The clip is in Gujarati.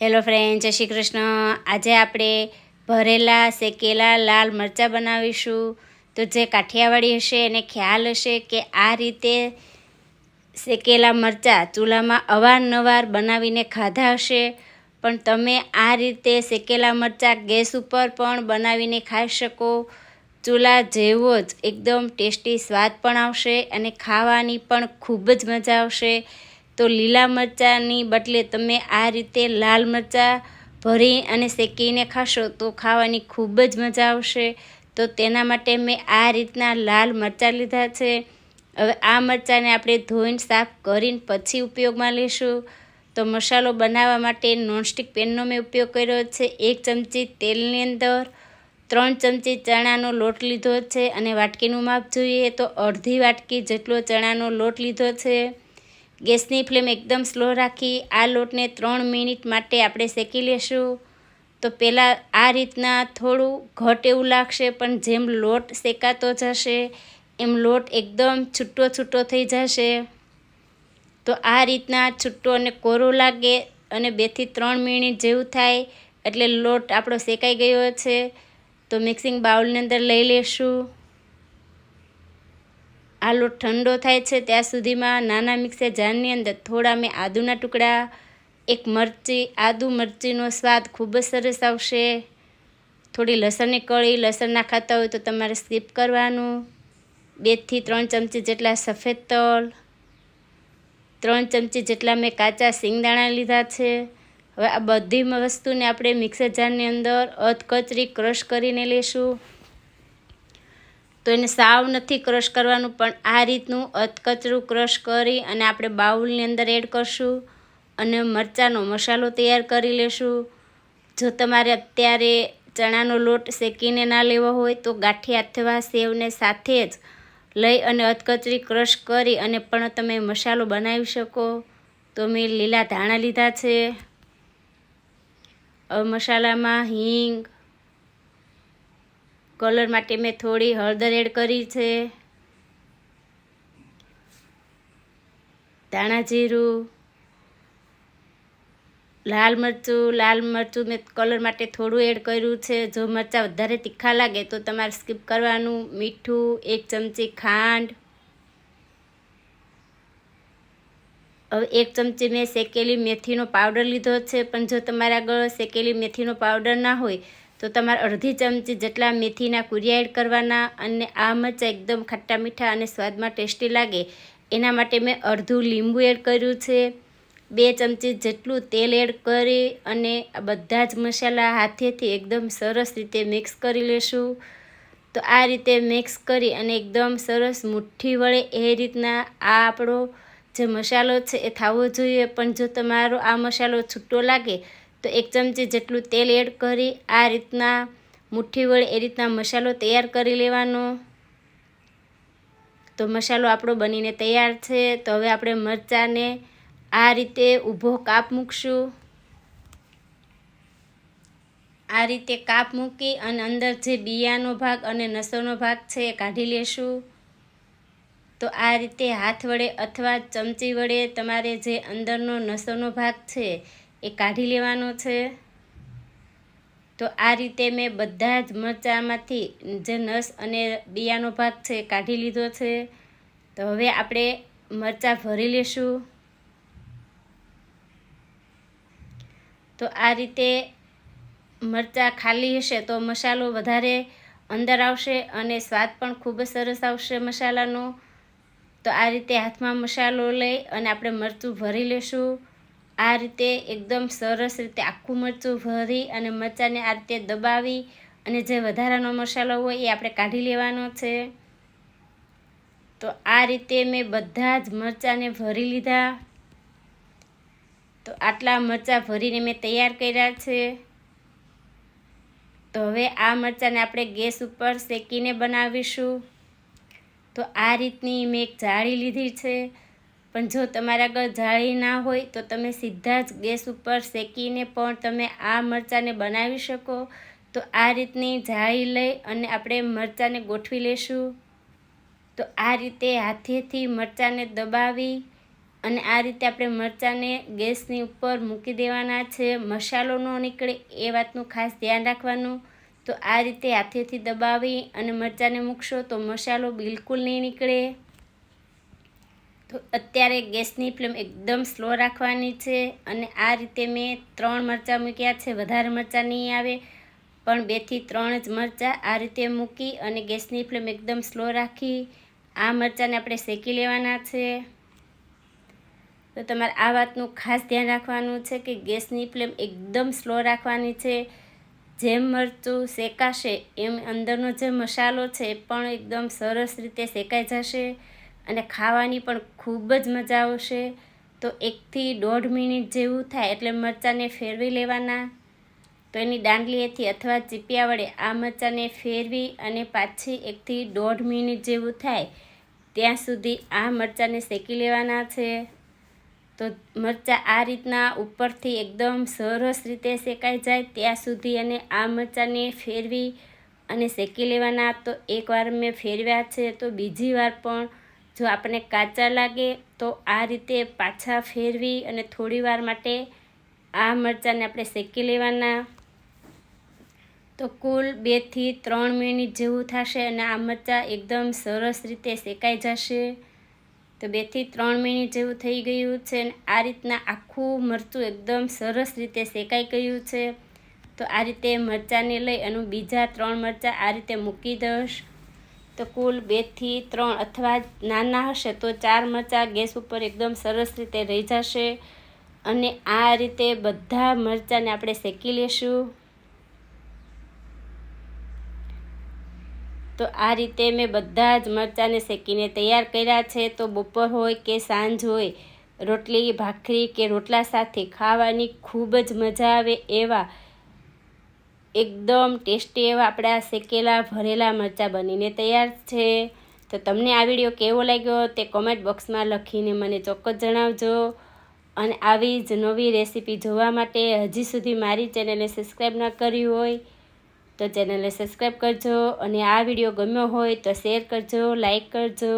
હેલો ફ્રેન્ડ જય શ્રી કૃષ્ણ. આજે આપણે ભરેલા શેકેલા લાલ મરચાં બનાવીશું. તો જે કાઠિયાવાડી હશે, એને ખ્યાલ હશે કે આ રીતે શેકેલા મરચાં ચૂલામાં અવારનવાર બનાવીને ખાધા હશે. પણ તમે આ રીતે શેકેલા મરચાં ગેસ ઉપર પણ બનાવીને ખાઈ શકો. ચૂલા જેવો જ એકદમ ટેસ્ટી સ્વાદ પણ આવશે અને ખાવાની પણ ખૂબ જ મજા આવશે. તો લીલા મરચાંની બદલે તમે આ રીતે લાલ મરચાં ભરી અને શેકીને ખાશો તો ખાવાની ખૂબ જ મજા આવશે. તો તેના માટે મેં આ રીતના લાલ મરચાં લીધા છે. હવે આ મરચાંને આપણે ધોઈને સાફ કરીને પછી ઉપયોગમાં લઈશું. તો મસાલો બનાવવા માટે નોનસ્ટિક પેનનો મેં ઉપયોગ કર્યો છે. એક ચમચી તેલની અંદર ત્રણ ચમચી ચણાનો લોટ લીધો છે અને વાટકીનું માપ જોઈએ તો અડધી વાટકી જેટલો ચણાનો લોટ લીધો છે. ગેસની ફ્લેમ એકદમ સ્લો રાખી, આ લોટને ત્રણ મિનિટ માટે આપણે શેકી લેશું. તો પહેલાં આ રીતના થોડું ઘટ એવું લાગશે, પણ જેમ લોટ શેકાતો જશે, એમ લોટ એકદમ છૂટો છૂટો થઈ જશે. તો આ રીતના છૂટો અને કોરો લાગે અને બેથી ત્રણ મિનિટ જેવું થાય એટલે લોટ આપણો શેકાઈ ગયો છે. તો મિક્સિંગ બાઉલની અંદર લઈ લેશું. આ ઠંડો થાય છે ત્યાં સુધીમાં નાના મિક્સર જારની અંદર થોડા મેં આદુના ટુકડા, એક મરચી, આદુ મરચીનો સ્વાદ ખૂબ જ સરસ આવશે. થોડી લસણની કળી, લસણ ના ખાતા હોય તો તમારે સ્કીપ કરવાનું. બેથી ત્રણ ચમચી જેટલા સફેદ તલ, ત્રણ ચમચી જેટલા મેં કાચા સિંગદાણા લીધા છે. હવે આ બધી વસ્તુને આપણે મિક્સર જારની અંદર અધકચરી ક્રશ કરીને લઈશું તો એને સાવ નથી ક્રશ કરવાનું, પણ આ રીતનું અધકચરું ક્રશ કરી અને આપણે બાઉલની અંદર એડ કરશું અને મરચાંનો મસાલો તૈયાર કરી લેશું. જો તમારે અત્યારે ચણાનો લોટ શેકીને ના લેવો હોય તો ગાંઠિયા અથવા સેવને સાથે જ લઈ અને અધકચરી ક્રશ કરી અને પણ તમે મસાલો બનાવી શકો. તો મેં લીલા ધાણા લીધા છે. મસાલામાં હિંગ કલર માટે મેં થોડી હળદર એડ કરી છે. ધાણા જીરું, લાલ મરચું લાલ મરચું મેં કલર માટે થોડું એડ કર્યું છે. જો મરચાં વધારે તીખા લાગે તો તમારે સ્કીપ કરવાનું. મીઠું, એક ચમચી ખાંડ. હવે એક ચમચી મેં શેકેલી મેથીનો પાવડર લીધો છે. પણ જો તમારા આગળ શેકેલી મેથીનો પાવડર ના હોય તો તમારે અડધી ચમચી જેટલા મેથીના કુરિયા એડ કરવાના અને આ મરચાં એકદમ ખટ્ટા મીઠા અને સ્વાદમાં ટેસ્ટી લાગે. એના માટે મેં અડધું લીંબુ એડ કર્યું છે. બે ચમચી જેટલું તેલ એડ કરી અને બધા જ મસાલા હાથેથી એકદમ સરસ રીતે મિક્સ કરી લેશું. તો આ રીતે મિક્સ કરી અને એકદમ સરસ મુઠ્ઠી વળે એ રીતના આ આપણો જે મસાલો છે એ થવો જોઈએ. પણ જો તમારો આ મસાલો છૂટો લાગે તો એક ચમચી જેટલું તેલ એડ કરી આ રીતના મુઠ્ઠી વડે એ રીતના મસાલો તૈયાર કરી લેવાનો. તો મસાલો આપણો બનીને તૈયાર છે. તો હવે આપણે મરચાંને આ રીતે ઊભો કાપ મૂકશું. આ રીતે કાપ મૂકી અને અંદર જે બિયાનો ભાગ અને નસોનો ભાગ છે એ કાઢી લેશું. તો આ રીતે હાથ વડે અથવા ચમચી વડે તમારે જે અંદરનો નસોનો ભાગ છે એ કાઢી લેવાનો છે. તો આ રીતે મેં બધા જ મરચાંમાંથી જે નસ અને બિયાનો ભાગ છે એ કાઢી લીધો છે. તો હવે આપણે મરચાં ભરી લેશું. તો આ રીતે મરચાં ખાલી હશે તો મસાલો વધારે અંદર આવશે અને સ્વાદ પણ ખૂબ જ સરસ આવશે મસાલાનો. તો આ રીતે હાથમાં મસાલો લઈ અને આપણે મરચું ભરી લેશું. આ રીતે એકદમ સરસ રીતે આખું મરચું ભરી અને મરચાંને આ રીતે દબાવી અને જે વધારાનો મસાલો હોય એ આપણે કાઢી લેવાનો છે. તો આ રીતે મેં બધા જ મરચાંને ભરી લીધા. તો આટલા મરચાં ભરીને મેં તૈયાર કર્યા છે. તો હવે આ મરચાંને આપણે ગેસ ઉપર શેકીને બનાવીશું. તો આ રીતની મેં એક જાળી લીધી છે. પણ જો તમારા આગળ જાળી ના હોય તો તમે સીધા જ ગેસ ઉપર શેકીને પણ તમે આ મરચાંને બનાવી શકો. તો આ રીતની જાળી લઈ અને આપણે મરચાંને ગોઠવી લેશું તો આ રીતે હાથેથી મરચાંને દબાવી અને આ રીતે આપણે મરચાંને ગેસની ઉપર મૂકી દેવાના છે. મસાલો ન નીકળે એ વાતનું ખાસ ધ્યાન રાખવાનું. તો આ રીતે હાથેથી દબાવી અને મરચાંને મૂકશો તો મસાલો બિલકુલ નહીં નીકળે. તો અત્યારે ગેસની ફ્લેમ એકદમ સ્લો રાખવાની છે અને આ રીતે મેં ત્રણ મરચાં મૂક્યા છે. વધારે મરચાં નહીં આવે, પણ બેથી ત્રણ જ મરચાં આ રીતે મૂકી અને ગેસની ફ્લેમ એકદમ સ્લો રાખી. આ મરચાંને આપણે શેકી લેવાના છે. તો તમારે આ વાતનું ખાસ ધ્યાન રાખવાનું છે કે ગેસની ફ્લેમ એકદમ સ્લો રાખવાની છે. જેમ મરચું શેકાશે એમ અંદરનો જે મસાલો છે એ પણ એકદમ સરસ રીતે શેકાઈ જશે. અને ખાવાની પણ ખૂબ જ મજા આવશે. તો એકથી દોઢ મિનિટ જેવું થાય એટલે મરચાંને ફેરવી લેવાના. તો એની દાંડલીએથી અથવા ચીપિયા વડે આ મરચાંને ફેરવી અને પાછી એકથી દોઢ મિનિટ જેવું થાય, ત્યાં સુધી આ મરચાંને શેકી લેવાના છે. તો મરચાં આ રીતના ઉપરથી એકદમ સરસ રીતે શેકાઈ જાય ત્યાં સુધી અને આ મરચાંને ફેરવી અને શેકી લેવાના. તો એકવાર મેં ફેરવ્યા છે, તો બીજી વાર પણ જો આપણને કાચા લાગે, તો આ રીતે પાછા ફેરવી અને થોડી વાર માટે આ મરચાંને આપણે શેકી લેવાના. તો કુલ બેથી ત્રણ મિનિટ જેવું થશે અને આ મરચાં એકદમ સરસ રીતે શેકાઈ જશે. તો બેથી ત્રણ મિનિટ જેવું થઈ ગયું છે અને આ રીતના આખું મરચું એકદમ સરસ રીતે શેકાઈ ગયું છે. તો આ રીતે મરચાંને લઈ અને બીજા ત્રણ મરચાં આ રીતે મૂકી દઈશ. તો કુલ બેથી ત્રણ અથવા નાના હશે તો ચાર મરચાં ગેસ ઉપર એકદમ સરસ રીતે રહી જશે. અને આ રીતે બધા મરચાંને આપણે શેકી લેશું. તો આ રીતે મેં બધા જ મરચાંને શેકીને તૈયાર કર્યા છે. તો બપોર હોય કે સાંજ હોય, રોટલી, ભાખરી કે રોટલા સાથે ખાવાની ખૂબ જ મજા આવે એવા એકદમ ટેસ્ટી એવા આપણા શેકેલા ભરેલા મરચાં બનીને તૈયાર છે. તો તમને આ વીડિયો કેવો લાગ્યો તે કોમેન્ટ બોક્સમાં લખીને મને ચોક્કસ જણાવજો. અને આવી જ નવી રેસીપી જોવા માટે હજી સુધી મારી ચેનલને સબસ્ક્રાઈબ ન કરી હોય તો ચેનલને સબસ્ક્રાઈબ કરજો. અને આ વીડિયો ગમ્યો હોય તો શેર કરજો લાઈક કરજો.